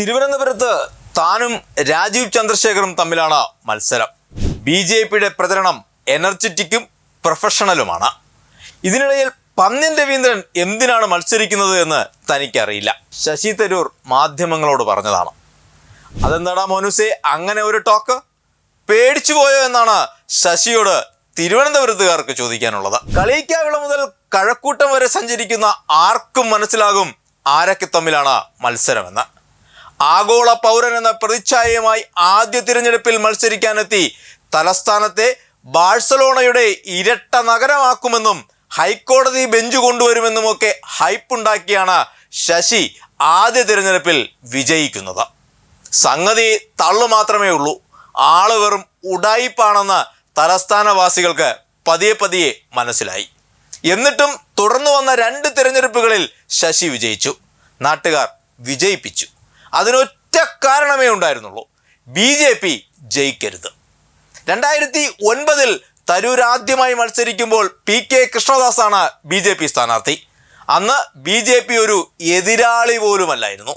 തിരുവനന്തപുരത്ത് താനും രാജീവ് ചന്ദ്രശേഖറും തമ്മിലാണ് മത്സരം. ബി ജെ പിയുടെ പ്രചരണം എനർജറ്റിക്കും പ്രൊഫഷണലുമാണ്. ഇതിനിടയിൽ പന്ന്യൻ രവീന്ദ്രൻ എന്തിനാണ് മത്സരിക്കുന്നത് എന്ന് തനിക്കറിയില്ല. ശശി തരൂർ മാധ്യമങ്ങളോട് പറഞ്ഞതാണ്. അതെന്താടാ മോനുസേ അങ്ങനെ ഒരു ടോക്ക്? പേടിച്ചു പോയോ എന്നാണ് ശശിയോട് തിരുവനന്തപുരത്തുകാർക്ക് ചോദിക്കാനുള്ളത്. കളിയിക്കാവിള മുതൽ കഴക്കൂട്ടം വരെ സഞ്ചരിക്കുന്ന ആർക്കും മനസ്സിലാകും ആരൊക്കെ തമ്മിലാണ് മത്സരമെന്ന്. ആഗോള പൗരൻ എന്ന പ്രതിച്ഛായയുമായി ആദ്യ തിരഞ്ഞെടുപ്പിൽ മത്സരിക്കാനെത്തി. തലസ്ഥാനത്തെ ബാഴ്സലോണയുടെ ഇരട്ട നഗരമാക്കുമെന്നും ഹൈക്കോടതി ബെഞ്ച് കൊണ്ടുവരുമെന്നും ഒക്കെ ഹൈപ്പുണ്ടാക്കിയാണ് ശശി ആദ്യ തിരഞ്ഞെടുപ്പിൽ വിജയിക്കുന്നത്. സംഗതി തള്ളു മാത്രമേ ഉള്ളൂ. ആൾ വെറും ഉടായിപ്പാണെന്ന് തലസ്ഥാനവാസികൾക്ക് പതിയെ പതിയെ മനസ്സിലായി. എന്നിട്ടും തുടർന്നു വന്ന രണ്ട് തിരഞ്ഞെടുപ്പുകളിൽ ശശി വിജയിച്ചു. നാട്ടുകാർ വിജയിപ്പിച്ചു. അതിനൊറ്റ കാരണമേ ഉണ്ടായിരുന്നുള്ളൂ. ബി ജെ പി ജയിക്കരുത്. രണ്ടായിരത്തി ഒൻപതിൽ തരൂർ ആദ്യമായി മത്സരിക്കുമ്പോൾ പി കെ കൃഷ്ണദാസാണ് ബി ജെ പി സ്ഥാനാർത്ഥി. അന്ന് ബി ജെ പി ഒരു എതിരാളി പോലുമല്ലായിരുന്നു.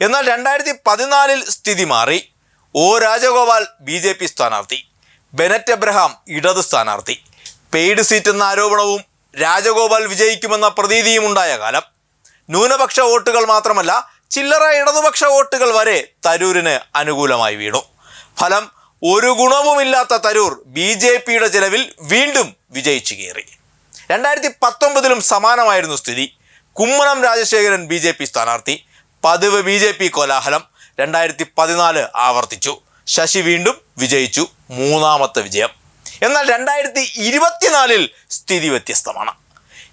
എന്നാൽ രണ്ടായിരത്തി പതിനാലിൽ സ്ഥിതി മാറി. O Rajagopal B J P സ്ഥാനാർത്ഥി. ബെനറ്റ് എബ്രഹാം ഇടത് സ്ഥാനാർത്ഥി. പെയ്ഡ് സീറ്റ് എന്ന ആരോപണവും രാജഗോപാൽ വിജയിക്കുമെന്ന പ്രതീതിയും ഉണ്ടായ കാലം. ന്യൂനപക്ഷ വോട്ടുകൾ മാത്രമല്ല ചില്ലറ ഇടതുപക്ഷ വോട്ടുകൾ വരെ തരൂരിന് അനുകൂലമായി വീണു. ഫലം ഒരു ഗുണവുമില്ലാത്ത തരൂർ ബി ജെ പിയുടെ ചെലവിൽ വീണ്ടും വിജയിച്ചു കയറി. രണ്ടായിരത്തി പത്തൊമ്പതിലും സമാനമായിരുന്നു സ്ഥിതി. Kummanam Rajasekharan B J P സ്ഥാനാർത്ഥി. പതിവ് ബി ജെ പി കോലാഹലം രണ്ടായിരത്തി പതിനാല് ആവർത്തിച്ചു. ശശി വീണ്ടും വിജയിച്ചു. മൂന്നാമത്തെ വിജയം. എന്നാൽ രണ്ടായിരത്തി ഇരുപത്തിനാലിൽ സ്ഥിതി വ്യത്യസ്തമാണ്.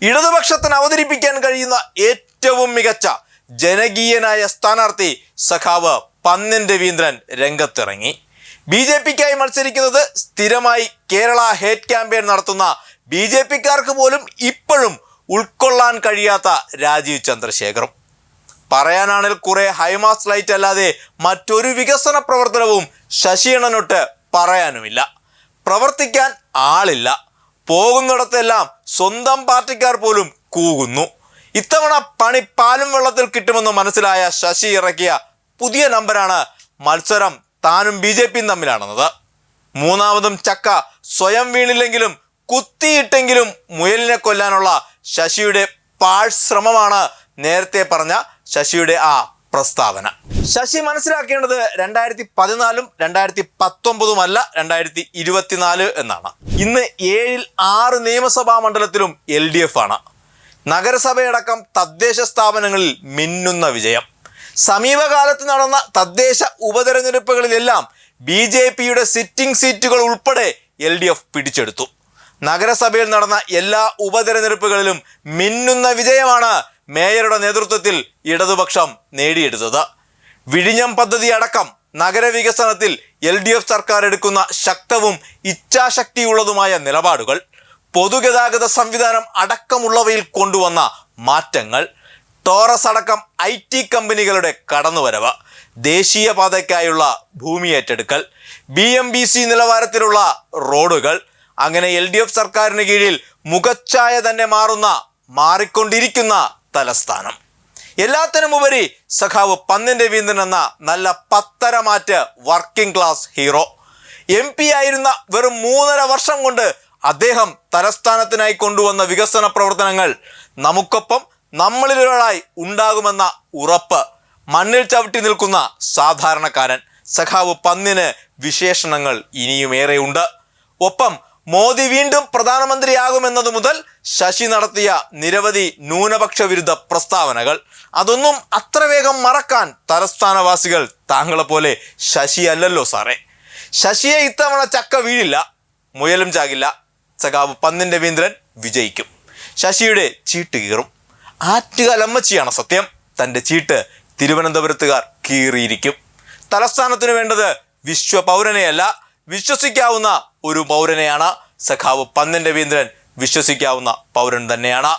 ഇടതുപക്ഷത്തിന് അവതരിപ്പിക്കാൻ കഴിയുന്ന ഏറ്റവും മികച്ച ജനകീയനായ സ്ഥാനാർത്ഥി സഖാവ് പന്നൻ രവീന്ദ്രൻ രംഗത്തിറങ്ങി. ബി ജെ പിക്കായി മത്സരിക്കുന്നത് സ്ഥിരമായി കേരള ഹേറ്റ് ക്യാമ്പയിൻ നടത്തുന്ന ബി ജെ പിക്കാർക്ക് പോലും ഇപ്പോഴും ഉൾക്കൊള്ളാൻ കഴിയാത്ത രാജീവ് ചന്ദ്രശേഖറും. പറയാനാണെങ്കിൽ കുറെ ഹൈമാസ് ലൈറ്റ് അല്ലാതെ മറ്റൊരു വികസന പ്രവർത്തനവും ശശിയണ്ണനൊട്ട് പറയാനുമില്ല. പ്രവർത്തിക്കാൻ ആളില്ല. പോകുന്നിടത്തെല്ലാം സ്വന്തം പാർട്ടിക്കാർ പോലും കൂകുന്നു. ഇത്തവണ പണി പാലും വെള്ളത്തിൽ കിട്ടുമെന്ന് മനസ്സിലായ ശശി ഇറക്കിയ പുതിയ നമ്പരാണ് മത്സരം താനും ബി ജെ പിയും തമ്മിലാണെന്നത്. മൂന്നാമതും ചക്ക സ്വയം വീണില്ലെങ്കിലും കുത്തിയിട്ടെങ്കിലും മുയലിനെ കൊല്ലാനുള്ള ശശിയുടെ പാഴ്ശ്രമമാണ് നേരത്തെ പറഞ്ഞ ശശിയുടെ ആ പ്രസ്താവന. ശശി മനസ്സിലാക്കേണ്ടത് രണ്ടായിരത്തി പതിനാലും രണ്ടായിരത്തി പത്തൊമ്പതുമല്ല രണ്ടായിരത്തി ഇരുപത്തിനാല് എന്നാണ്. ഇന്ന് ഏഴിൽ ആറ് നിയമസഭാ മണ്ഡലത്തിലും എൽ ഡി എഫ് ആണ്. നഗരസഭയടക്കം തദ്ദേശ സ്ഥാപനങ്ങളിൽ മിന്നുന്ന വിജയം. സമീപകാലത്ത് നടന്ന തദ്ദേശ ഉപതെരഞ്ഞെടുപ്പുകളിലെല്ലാം ബി ജെ പിയുടെ സിറ്റിംഗ് സീറ്റുകൾ ഉൾപ്പെടെ എൽ ഡി എഫ് പിടിച്ചെടുത്തു. നഗരസഭയിൽ നടന്ന എല്ലാ ഉപതെരഞ്ഞെടുപ്പുകളിലും മിന്നുന്ന വിജയമാണ് മേയറുടെ നേതൃത്വത്തിൽ ഇടതുപക്ഷം നേടിയെടുത്തത്. വിഴിഞ്ഞം പദ്ധതി അടക്കം നഗരവികസനത്തിൽ എൽ ഡി എഫ് സർക്കാർ എടുക്കുന്ന ശക്തവും ഇച്ഛാശക്തിയുള്ളതുമായ നിലപാടുകൾ. പൊതുഗതാഗത സംവിധാനം അടക്കമുള്ളവയിൽ കൊണ്ടുവന്ന മാറ്റങ്ങൾ ടോറസ് അടക്കം ഐ ടി കമ്പനികളുടെ കടന്നുവരവ് ദേശീയപാതയ്ക്കായുള്ള ഭൂമി ഏറ്റെടുക്കൽ ബി എം ബി സി നിലവാരത്തിലുള്ള റോഡുകൾ അങ്ങനെ എൽ ഡി എഫ് സർക്കാരിന് കീഴിൽ മുഖച്ഛായ തന്നെ മാറുന്ന മാറിക്കൊണ്ടിരിക്കുന്ന തലസ്ഥാനം. എല്ലാത്തിനുമുപരി സഖാവ് പന്നിൻ രവീന്ദ്രൻ എന്ന നല്ല പത്തര മാറ്റ് working class hero. M P ആയിരുന്ന വെറും മൂന്നര വർഷം കൊണ്ട് അദ്ദേഹം തലസ്ഥാനത്തിനായി കൊണ്ടുവന്ന വികസന പ്രവർത്തനങ്ങൾ നമുക്കൊപ്പം നമ്മളിലൊരാളായി ഉണ്ടാകുമെന്ന ഉറപ്പ് മണ്ണിൽ ചവിട്ടി നിൽക്കുന്ന സാധാരണക്കാരൻ. സഖാവ് പന്നിന് വിശേഷണങ്ങൾ ഇനിയുമേറെയുണ്ട് ഒപ്പം മോദി വീണ്ടും പ്രധാനമന്ത്രിയാകുമെന്നതു മുതൽ ശശി നടത്തിയ നിരവധി ന്യൂനപക്ഷ വിരുദ്ധ പ്രസ്താവനകൾ. അതൊന്നും അത്ര വേഗം മറക്കാൻ തലസ്ഥാനവാസികൾ താങ്കളെ പോലെ ശശി അല്ലല്ലോ സാറേ. ശശിയെ ഇത്തവണ ചക്ക വീഴില്ല മുയലും ചാകില്ല. സഖാവ് പന്നിൻ രവീന്ദ്രൻ വിജയിക്കും. ശശിയുടെ ചീട്ട് കീറും. ആറ്റുകാലമ്മച്ചിയാണ് സത്യം. തന്റെ ചീട്ട് തിരുവനന്തപുരത്തുകാർ കീറിയിരിക്കും. തലസ്ഥാനത്തിന് വേണ്ടത് വിശ്വ പൗരനെയല്ല വിശ്വസിക്കാവുന്ന ഒരു പൗരനെയാണ്. സഖാവ് പന്നൻ രവീന്ദ്രൻ വിശ്വസിക്കാവുന്ന പൗരൻ തന്നെയാണ്.